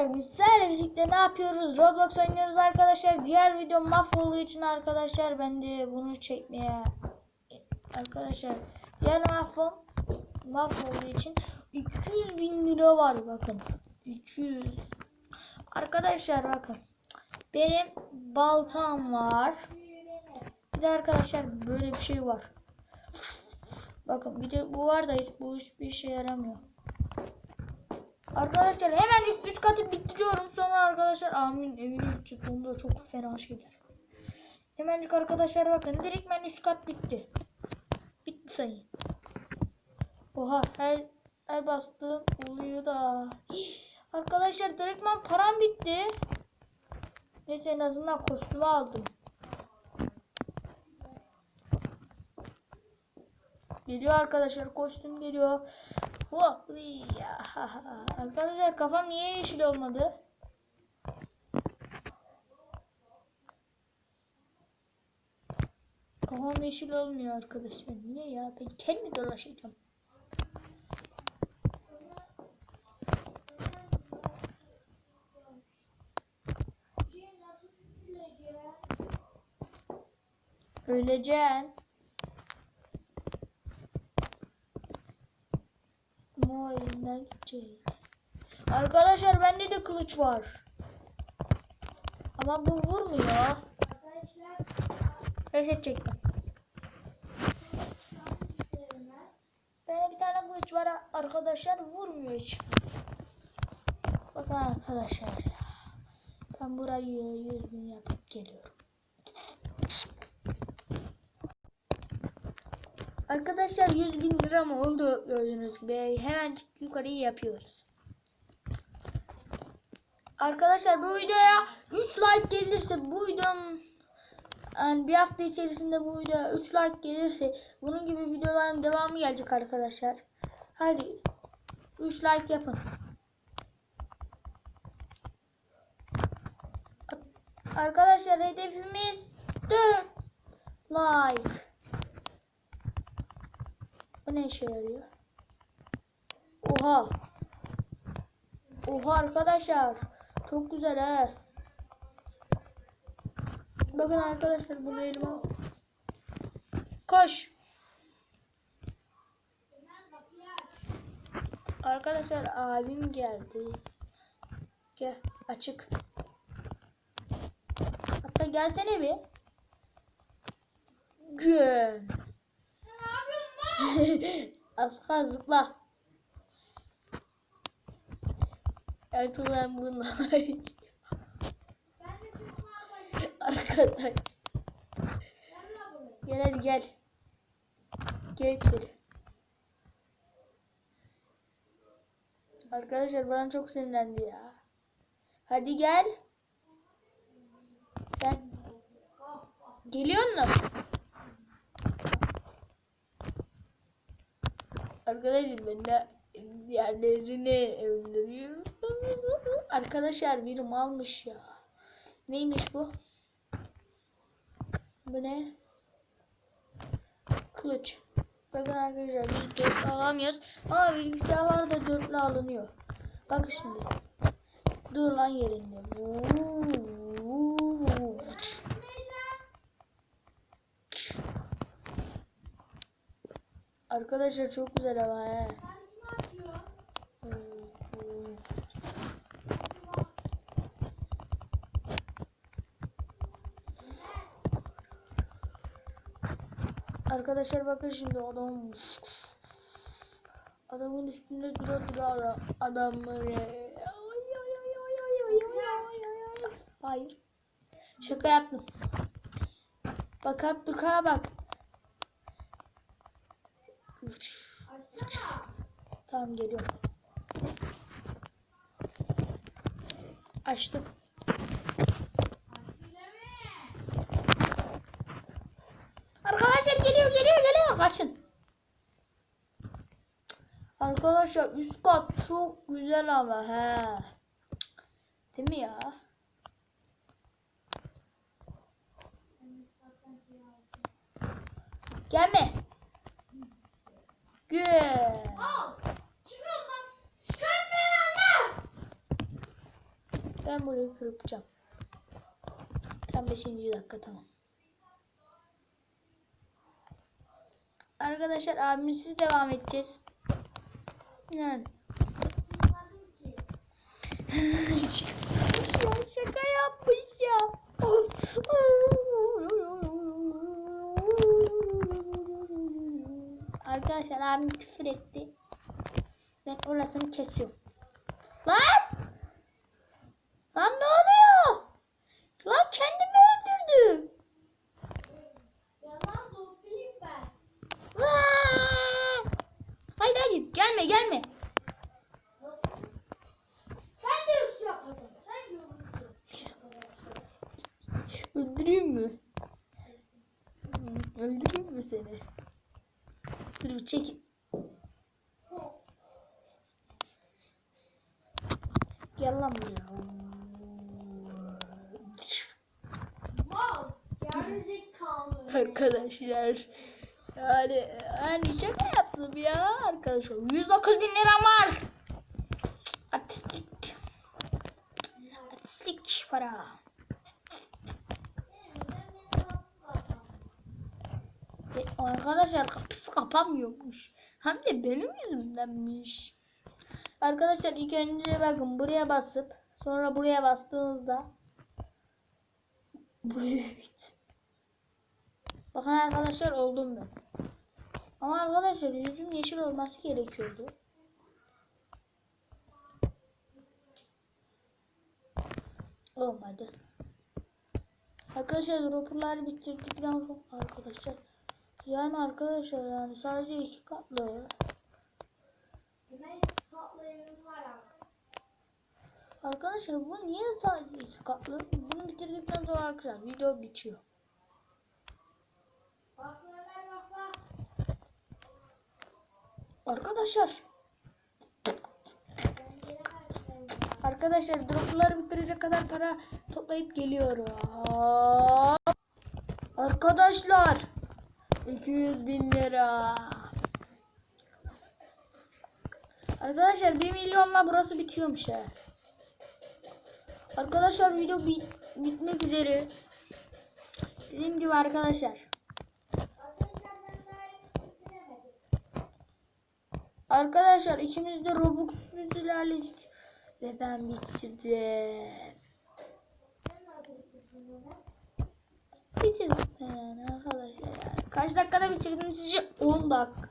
arkadaşlar biz sizlerle birlikte ne yapıyoruz? Roblox oynuyoruz arkadaşlar. Diğer video mahvolduğu için arkadaşlar ben de bunu çekmeye arkadaşlar diğer mahvol mahvolduğu için 200 bin lira var bakın. 200 arkadaşlar bakın. Benim baltam var. Bir de arkadaşlar böyle bir şey var. Bakın bir de bu var da hiç, bu hiçbir işe yaramıyor Arkadaşlar hemencik üst katı bitiriyorum sonra arkadaşlar amin evinin çıktığında çok fena şeyler. Hemencik arkadaşlar bakın direktmen üst kat bitti. Bitti sayın. Oha her her bastığım oluyor da. Hii, Arkadaşlar direktmen param bitti. Neyse en azından kostümü aldım. Geliyor arkadaşlar kostüm geliyor. Arkadaşlar kafam niye yeşil olmadı? Kafam yeşil olmuyor arkadaşlar. Niye ya? Ben kel mi dolaşacağım? Öleceksin. Bu oyundan gidecek. Arkadaşlar bende de kılıç var. Ama bu vurmuyor. Reset çektim. Bende bir tane kılıç var arkadaşlar vurmuyor hiç. Bakın arkadaşlar. Ben burayı yüz bin yapıp geliyorum. Arkadaşlar 100 bin lira mı oldu gördüğünüz gibi hemencik yukarıyı yapıyoruz. Arkadaşlar bu videoya 3 like gelirse bu videonun yani bir hafta içerisinde bu videoya 3 like gelirse bunun gibi videoların devamı gelecek arkadaşlar. Hadi 3 like yapın. Arkadaşlar hedefimiz 4 like. Bu ne işe yarıyor? Oha. Oha arkadaşlar. Çok güzel he. Bakın arkadaşlar bunu elime. Koş. Arkadaşlar abim geldi. Gel açık. Hatta gelsene bir. Göm. Aslan zıpla. Artık ben bununla Arkadaş. Gel hadi gel. Gel içeri. Arkadaşlar bana çok sinirlendi ya. Hadi gel. Gel. Geliyor musun? Arkadaşlar ben de diğerlerini öldürüyorum. Arkadaşlar biri malmış ya. Neymiş bu? Bu ne? Kılıç. Bakın arkadaşlar biz dörtlü alamıyoruz. Ama bilgisayarlarda dörtlü alınıyor. Bakın şimdi. Dur lan yerinde. Vuu. Arkadaşlar çok güzel ama he. Arkadaşlar bakın şimdi adam. Adamın üstünde dura dura adam adam böyle hayır. Şaka yaptım. Bak Abdülkaya bak Tamam geliyorum. Açtım. Arkadaşlar geliyor geliyor geliyor kaçın. Arkadaşlar üst kat çok güzel ama he. Değil mi ya? Gelme. Güzel. Ben burayı kırpacağım. Tam 5. dakika tamam. Arkadaşlar abimsiz devam edeceğiz. Yani. Şaka yapmış ya. Arkadaşlar abim küfür etti. Ben orasını kesiyorum. Lan ne oluyor? Lan kendimi öldürdüm. Yalan zombiliyim ben. Lan! Hayır hayır gelme gelme. Nasıl? Sen de üstü yapacaksın. Sen yorulursun. Öldüreyim mi? Öldüreyim mi seni? Dur çekil. Gel lan buraya. Arkadaşlar. Yani, yani şaka yaptım ya arkadaşlar. 109 bin liram var. Artistik. Artistik para. Arkadaşlar kapısı kapanmıyormuş. Hem de benim yüzümdenmiş. Arkadaşlar ilk önce bakın buraya basıp sonra buraya bastığınızda Büyüt. Bakın arkadaşlar oldum ben. Ama arkadaşlar yüzüm yeşil olması gerekiyordu. Olmadı. Arkadaşlar dropperları bitirdikten sonra arkadaşlar yani arkadaşlar yani sadece iki katlı. Arkadaşlar bu niye sadece iki katlı? Bunu bitirdikten sonra arkadaşlar video bitiyor. Arkadaşlar. Arkadaşlar dropları bitirecek kadar para toplayıp geliyorum. Arkadaşlar 200 bin lira. Arkadaşlar 1 milyonla burası bitiyormuş he. Arkadaşlar video bit bitmek üzere. Dediğim gibi arkadaşlar. Arkadaşlar ikimiz de Robux ilerledik. Ve ben bitirdim. Bitirdim yani arkadaşlar yani. Kaç dakikada bitirdim sizce? 10 dakika.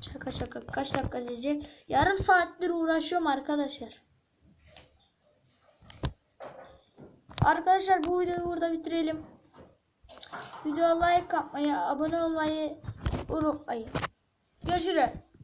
Şaka şaka. Kaç dakika sizce? Yarım saattir uğraşıyorum arkadaşlar. Arkadaşlar bu videoyu burada bitirelim. Videoya like atmayı, abone olmayı unutmayın. Görüşürüz.